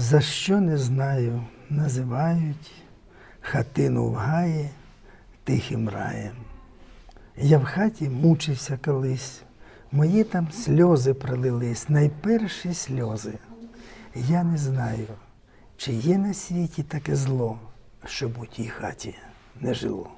За що не знаю, називають хатину в гаї тихим раєм. Я в хаті мучився колись, мої там сльози пролились, найперші сльози. Я не знаю, чи є на світі таке зло, щоб у тій хаті не жило.